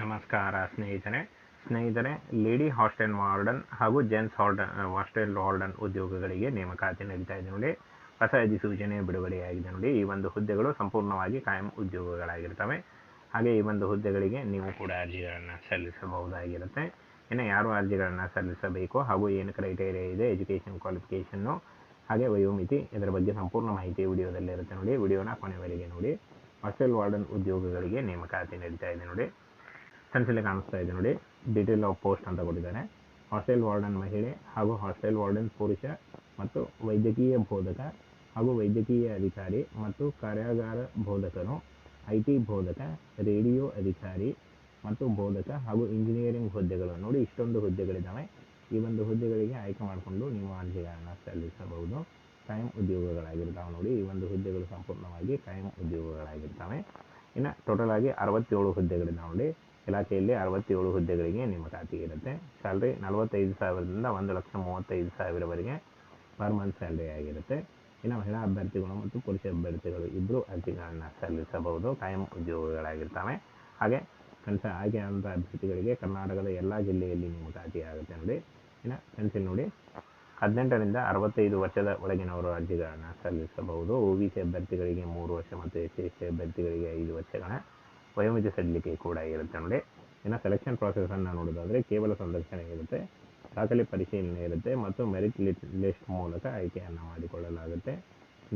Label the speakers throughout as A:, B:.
A: ನಮಸ್ಕಾರ ಸ್ನೇಹಿತರೆ. ಸ್ನೇಹಿತರೆ, ಲೇಡಿ ಹಾಸ್ಟೆಲ್ ವಾರ್ಡನ್ ಹಾಗೂ ಜೆಂಟ್ಸ್ ಹಾರ್ಡನ್ ಹಾಸ್ಟೆಲ್ ವಾರ್ಡನ್ ಉದ್ಯೋಗಗಳಿಗೆ ನೇಮಕಾತಿ ನಡೀತಾ ಇದೆ ನೋಡಿ. ಹೊಸ ಅಧಿಸೂಚನೆ ಬಿಡುಗಡೆಯಾಗಿದೆ ನೋಡಿ. ಈ ಒಂದು ಹುದ್ದೆಗಳು ಸಂಪೂರ್ಣವಾಗಿ ಕಾಯಂ ಉದ್ಯೋಗಗಳಾಗಿರ್ತವೆ. ಹಾಗೆ ಈ ಒಂದು ಹುದ್ದೆಗಳಿಗೆ ನೀವು ಕೂಡ ಅರ್ಜಿಗಳನ್ನು ಸಲ್ಲಿಸಬಹುದಾಗಿರುತ್ತೆ. ಇನ್ನು ಯಾರು ಅರ್ಜಿಗಳನ್ನು ಸಲ್ಲಿಸಬೇಕು ಹಾಗೂ ಏನು ಕ್ರೈಟೇರಿಯಾ ಇದೆ, ಎಜುಕೇಷನ್ ಕ್ವಾಲಿಫಿಕೇಷನ್ನು ಹಾಗೆ ವಯೋಮಿತಿ ಇದರ ಬಗ್ಗೆ ಸಂಪೂರ್ಣ ಮಾಹಿತಿ ವಿಡಿಯೋದಲ್ಲಿರುತ್ತೆ ನೋಡಿ. ವಿಡಿಯೋನ ಕೊನೆವರೆಗೆ ನೋಡಿ. ಹಾಸ್ಟೆಲ್ ವಾರ್ಡನ್ ಉದ್ಯೋಗಗಳಿಗೆ ನೇಮಕಾತಿ ನಡೀತಾ ಇದೆ ನೋಡಿ. ಸೆನ್ಸಲ್ಲಿ ಕಾಣಿಸ್ತಾ ಇದೆ ನೋಡಿ. ಡೀಟೇಲ್ ಆಫ್ ಪೋಸ್ಟ್ ಅಂತ ಕೊಟ್ಟಿದ್ದಾರೆ. ಹಾಸ್ಟೆಲ್ ವಾರ್ಡನ್ ಮಹಿಳೆ ಹಾಗೂ ಹಾಸ್ಟೆಲ್ ವಾರ್ಡನ್ ಪುರುಷ ಮತ್ತು ವೈದ್ಯಕೀಯ ಬೋಧಕ ಹಾಗೂ ವೈದ್ಯಕೀಯ ಅಧಿಕಾರಿ ಮತ್ತು ಕಾರ್ಯಾಗಾರ ಬೋಧಕರು ಐ ಟಿ ಬೋಧಕ, ರೇಡಿಯೋ ಅಧಿಕಾರಿ ಮತ್ತು ಬೋಧಕ ಹಾಗೂ ಇಂಜಿನಿಯರಿಂಗ್ ಹುದ್ದೆಗಳು. ನೋಡಿ, ಇಷ್ಟೊಂದು ಹುದ್ದೆಗಳಿದ್ದಾವೆ. ಈ ಒಂದು ಹುದ್ದೆಗಳಿಗೆ ಆಯ್ಕೆ ಮಾಡಿಕೊಂಡು ನೀವು ಅರ್ಜಿಗಳನ್ನು ಸಲ್ಲಿಸಬಹುದು. ಕಾಯಂ ಉದ್ಯೋಗಗಳಾಗಿರ್ತಾವೆ ನೋಡಿ. ಈ ಒಂದು ಹುದ್ದೆಗಳು ಸಂಪೂರ್ಣವಾಗಿ ಕಾಯಂ ಉದ್ಯೋಗಗಳಾಗಿರ್ತಾವೆ. ಇನ್ನು ಟೋಟಲ್ ಆಗಿ ಅರವತ್ತೇಳು ಹುದ್ದೆಗಳಿದ್ದಾವೆ ನೋಡಿ. ಇಲಾಖೆಯಲ್ಲಿ ಅರವತ್ತೇಳು ಹುದ್ದೆಗಳಿಗೆ ನೇಮಕಾತಿ ಇರುತ್ತೆ. ಸ್ಯಾಲ್ರಿ ನಲವತ್ತೈದು ಸಾವಿರದಿಂದ ಒಂದು ಲಕ್ಷ ಮೂವತ್ತೈದು ಸಾವಿರವರೆಗೆ ಪರ್ ಮಂತ್ ಸ್ಯಾಲ್ರಿ ಆಗಿರುತ್ತೆ. ಇನ್ನು ಮಹಿಳಾ ಅಭ್ಯರ್ಥಿಗಳು ಮತ್ತು ಪುರುಷ ಅಭ್ಯರ್ಥಿಗಳು ಇಬ್ಬರು ಅರ್ಜಿಗಳನ್ನು ಸಲ್ಲಿಸಬಹುದು. ಕಾಯಂ ಉದ್ಯೋಗಗಳಾಗಿರ್ತವೆ. ಹಾಗೆ ಹಾಗೆ ಆಯ್ಕೆಯಾದಂಥ ಅಭ್ಯರ್ಥಿಗಳಿಗೆ ಕರ್ನಾಟಕದ ಎಲ್ಲ ಜಿಲ್ಲೆಯಲ್ಲಿ ನೇಮಕಾತಿ ಆಗುತ್ತೆ ನೋಡಿ. ಇನ್ನು ಪೆನ್ಸಿಲ್ ನೋಡಿ. ಹದಿನೆಂಟರಿಂದ ಅರವತ್ತೈದು ವರ್ಷದ ಒಳಗಿನವರು ಅರ್ಜಿಗಳನ್ನು ಸಲ್ಲಿಸಬಹುದು. ಒ ಬಿ ಸಿ ಅಭ್ಯರ್ಥಿಗಳಿಗೆ ಮೂರು ವರ್ಷ ಮತ್ತು ಎಸ್ ಸಿ ಅಭ್ಯರ್ಥಿಗಳಿಗೆ ಐದು ವರ್ಷಗಳ ವಯೋಮಿತಿ ಸಡಿಲಿಕೆ ಕೂಡ ಇರುತ್ತೆ ನೋಡಿ. ಇನ್ನು ಸೆಲೆಕ್ಷನ್ ಪ್ರಾಸೆಸನ್ನು ನೋಡೋದಾದರೆ ಕೇವಲ ಸಂದರ್ಶನ ಇರುತ್ತೆ, ದಾಖಲೆ ಪರಿಶೀಲನೆ ಇರುತ್ತೆ ಮತ್ತು ಮೆರಿಟ್ ಲಿಸ್ಟ್ ಮೂಲಕ ಆಯ್ಕೆಯನ್ನು ಮಾಡಿಕೊಳ್ಳಲಾಗುತ್ತೆ.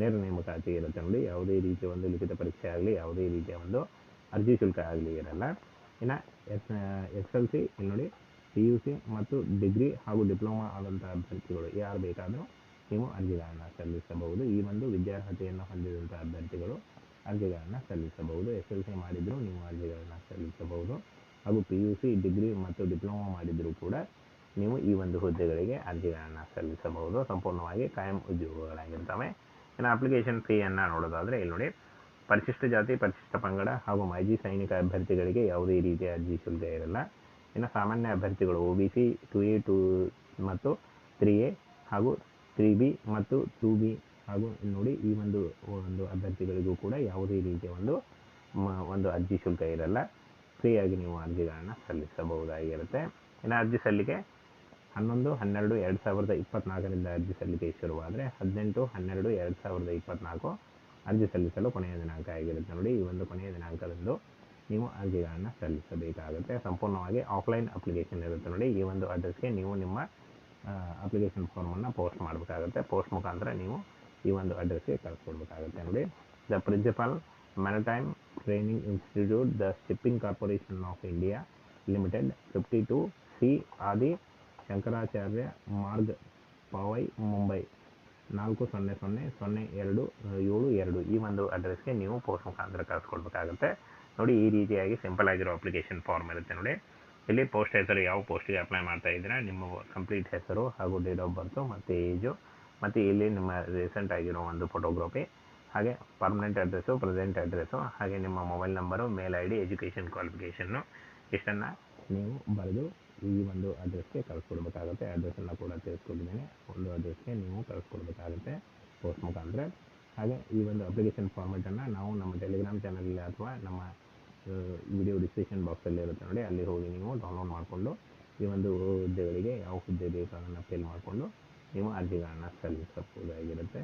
A: ನೇರ ನೇಮಕಾತಿ ಇರುತ್ತೆ ನೋಡಿ. ಯಾವುದೇ ರೀತಿಯ ಒಂದು ಲಿಖಿತ ಪರೀಕ್ಷೆ ಆಗಲಿ, ಯಾವುದೇ ರೀತಿಯ ಒಂದು ಅರ್ಜಿ ಶುಲ್ಕ ಆಗಲಿ ಇರಲ್ಲ. ಇನ್ನು ಎಸ್ ಎಸ್ ಎಲ್ ಸಿ ಇಲ್ಲಿ ನೋಡಿ ಪಿ ಯು ಸಿ ಮತ್ತು ಡಿಗ್ರಿ ಹಾಗೂ ಡಿಪ್ಲೊಮಾ ಆದಂಥ ಅಭ್ಯರ್ಥಿಗಳು ಯಾರು ಬೇಕಾದರೂ ನೀವು ಅರ್ಜಿಗಳನ್ನು ಸಲ್ಲಿಸಬಹುದು. ಈ ಒಂದು ವಿದ್ಯಾರ್ಹತೆಯನ್ನು ಹೊಂದಿದಂಥ ಅಭ್ಯರ್ಥಿಗಳು ಅರ್ಜಿಗಳನ್ನು ಸಲ್ಲಿಸಬಹುದು. ಎಸ್ ಎಲ್ ಸಿ ಮಾಡಿದರೂ ನೀವು ಅರ್ಜಿಗಳನ್ನು ಸಲ್ಲಿಸಬಹುದು. ಹಾಗೂ ಪಿ ಯು ಸಿ ಡಿಗ್ರಿ ಮತ್ತು ಡಿಪ್ಲೊಮಾ ಮಾಡಿದರೂ ಕೂಡ ನೀವು ಈ ಒಂದು ಹುದ್ದೆಗಳಿಗೆ ಅರ್ಜಿಗಳನ್ನು ಸಲ್ಲಿಸಬಹುದು. ಸಂಪೂರ್ಣವಾಗಿ ಕಾಯಂ ಉದ್ಯೋಗಗಳಾಗಿರ್ತವೆ. ಇನ್ನು ಅಪ್ಲಿಕೇಶನ್ ಫೀಯನ್ನು ನೋಡೋದಾದರೆ ಇಲ್ಲಿ ನೋಡಿ, ಪರಿಶಿಷ್ಟ ಜಾತಿ, ಪರಿಶಿಷ್ಟ ಪಂಗಡ ಹಾಗೂ ಮಾಜಿ ಸೈನಿಕ ಅಭ್ಯರ್ಥಿಗಳಿಗೆ ಯಾವುದೇ ರೀತಿಯ ಅರ್ಜಿ ಶುಲ್ಕ ಇರಲ್ಲ. ಇನ್ನು ಸಾಮಾನ್ಯ ಅಭ್ಯರ್ಥಿಗಳು O B C two A two ಮತ್ತು ತ್ರೀ ಎ ಹಾಗೂ ತ್ರೀ ಬಿ ಮತ್ತು ಟು ಬಿ ಹಾಗೂ ನೋಡಿ ಈ ಒಂದು ಒಂದು ಅಭ್ಯರ್ಥಿಗಳಿಗೂ ಕೂಡ ಯಾವುದೇ ರೀತಿಯ ಒಂದು ಒಂದು ಅರ್ಜಿ ಶುಲ್ಕ ಇರಲ್ಲ. ಫ್ರೀಯಾಗಿ ನೀವು ಅರ್ಜಿಗಳನ್ನು ಸಲ್ಲಿಸಬಹುದಾಗಿರುತ್ತೆ. ಇನ್ನು ಅರ್ಜಿ ಸಲ್ಲಿಕೆ ಹನ್ನೊಂದು, ಹನ್ನೆರಡು, ಎರಡು ಸಾವಿರದ ಇಪ್ಪತ್ನಾಲ್ಕರಿಂದ ಅರ್ಜಿ ಸಲ್ಲಿಕೆ ಶುರುವಾದರೆ ಹದಿನೆಂಟು, ಹನ್ನೆರಡು, ಎರಡು ಸಾವಿರದ ಇಪ್ಪತ್ನಾಲ್ಕು ಅರ್ಜಿ ಸಲ್ಲಿಸಲು ಕೊನೆಯ ದಿನಾಂಕ ಆಗಿರುತ್ತೆ. ನೋಡಿ ಈ ಒಂದು ಕೊನೆಯ ದಿನಾಂಕದಂದು ನೀವು ಅರ್ಜಿಗಳನ್ನು ಸಲ್ಲಿಸಬೇಕಾಗುತ್ತೆ. ಸಂಪೂರ್ಣವಾಗಿ ಆಫ್ಲೈನ್ ಅಪ್ಲಿಕೇಶನ್ ಇರುತ್ತೆ. ನೋಡಿ ಈ ಒಂದು ಅಡ್ರೆಸ್ಗೆ ನೀವು ನಿಮ್ಮ ಅಪ್ಲಿಕೇಶನ್ ಫಾರ್ಮನ್ನು ಪೋಸ್ಟ್ ಮಾಡಬೇಕಾಗುತ್ತೆ. ಪೋಸ್ಟ್ ಮುಖಾಂತರ ನೀವು ಈ ಒಂದು ಅಡ್ರೆಸ್ಗೆ ಕಳಿಸ್ಕೊಡ್ಬೇಕಾಗುತ್ತೆ ನೋಡಿ. The principal maritime training institute the shipping corporation of India limited fifty two C Adi Shankaracharya Marg ಪವೈ Mumbai ನಾಲ್ಕು ಸೊನ್ನೆ ಸೊನ್ನೆ ಸೊನ್ನೆ ಎರಡು ಏಳು ಎರಡು. ಈ ಒಂದು ಅಡ್ರೆಸ್ಗೆ ನೀವು ಪೋಸ್ಟ್ ಮುಖಾಂತರ ಕಳಿಸ್ಕೊಡ್ಬೇಕಾಗುತ್ತೆ. ನೋಡಿ, ಈ ರೀತಿಯಾಗಿ ಸಿಂಪಲ್ ಆಗಿರೋ ಅಪ್ಲಿಕೇಶನ್ ಫಾರ್ಮ್ ಇರುತ್ತೆ ನೋಡಿ. ಇಲ್ಲಿ ಪೋಸ್ಟ್ ಹೆಸರು, ಯಾವ ಪೋಸ್ಟಿಗೆ ಅಪ್ಲೈ ಮಾಡ್ತಾ ಇದ್ದೀರಾ, ನಿಮ್ಮ ಕಂಪ್ಲೀಟ್ ಹೆಸರು ಹಾಗೂ ಡೇಟ್ ಆಫ್ ಬರ್ತು ಮತ್ತು ಏಜು ಮತ್ತು ಇಲ್ಲಿ ನಿಮ್ಮ ರೀಸೆಂಟ್ ಆಗಿರೋ ಒಂದು ಫೋಟೋಗ್ರಫಿ ಹಾಗೆ ಪರ್ಮನೆಂಟ್ ಅಡ್ರೆಸ್ಸು ಪ್ರೆಸೆಂಟ್ ಅಡ್ರೆಸ್ಸು ಹಾಗೆ ನಿಮ್ಮ mobile number mail I D education qualification ಇಷ್ಟನ್ನು ನೀವು ಬರೆದು ಈ ಒಂದು ಅಡ್ರೆಸ್ಗೆ ಕಳಿಸ್ಕೊಡ್ಬೇಕಾಗುತ್ತೆ. ಅಡ್ರೆಸ್ಸನ್ನು ಕೂಡ ತಿಳಿಸ್ಕೊಟ್ಟಿದ್ದೀನಿ. ಒಂದು ಅಡ್ರೆಸ್ಗೆ ನೀವು ಕಳಿಸ್ಕೊಡ್ಬೇಕಾಗುತ್ತೆ ಪೋಸ್ಟ್ ಮುಖಾಂತರ. ಹಾಗೆ ಈ ಒಂದು ಅಪ್ಲಿಕೇಶನ್ ಫಾರ್ಮೆಟನ್ನು ನಾವು ನಮ್ಮ ಟೆಲಿಗ್ರಾಮ್ ಚಾನಲಲ್ಲಿ ಅಥವಾ ನಮ್ಮ ವಿಡಿಯೋ ಡಿಸ್ಕ್ರಿಪ್ಷನ್ ಬಾಕ್ಸಲ್ಲಿ ಇರುತ್ತೆ ನೋಡಿ. ಅಲ್ಲಿ ಹೋಗಿ ನೀವು ಡೌನ್ಲೋಡ್ ಮಾಡಿಕೊಂಡು ಈ ಒಂದು ಹುದ್ದೆಗಳಿಗೆ ಯಾವ ಹುದ್ದೆ ಬೇಕು ಅದನ್ನು ಫಿಲ್ ಮಾಡಿಕೊಂಡು ನೀವು ಅರ್ಜಿಗಳನ್ನು ಸಲ್ಲಿಸಬಹುದಾಗಿರುತ್ತೆ